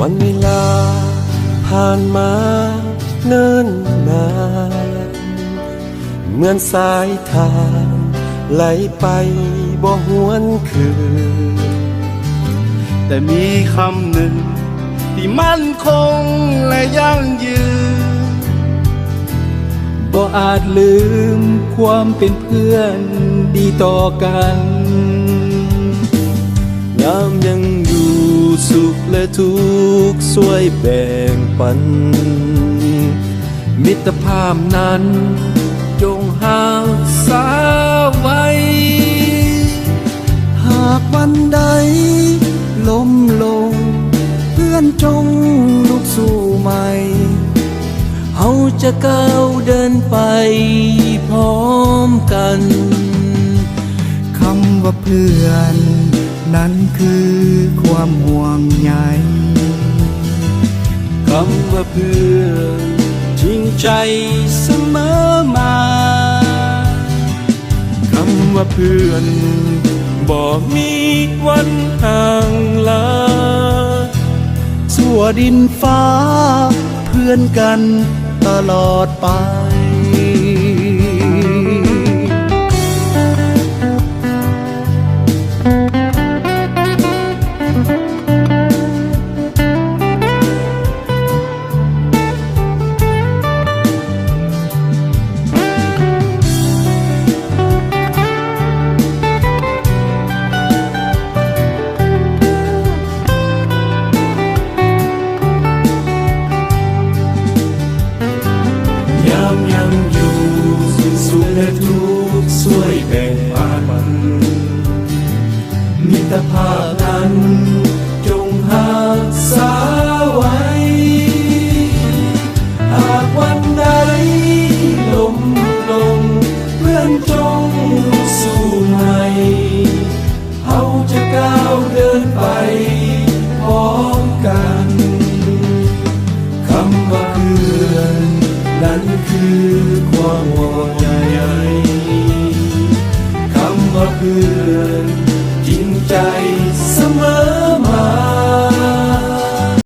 วันเวลาผ่านมาเนิ่นนานเหมือนสายทางไหลไปบ่หวนคืน แต่มีคำหนึ่งที่มั่นคงและยั่งยืนบ่อาจลืมความเป็นเพื่อนดีต่อกันยามยัง ทุกข์ช่วยแบ่งปัน มิตรภาพนั้นจงหาสาไว้ หากวันใดล้มลง เพื่อนจงลุกสู้ใหม่เฮาจะก้าวเดินไปพร้อมกัน คำว่าเพื่อน นั้นคือความห่วงใยคำว่าเพื่อนจริงใจเสมอมาคำว่าเพื่อนบ่มีวันห่างลาสั่วดินฟ้าเพื่อนกันตลอดไป มิตรภาพนั้น จงหาสาไว้ หากวันใดล้มลงเพื่อนจงสู้ใหม่เฮาจะก้าวเดินไปพร้อมกันคำว่าเพื่อนนั้นคือความห่วงใยคำว่าเพื่อน ใจ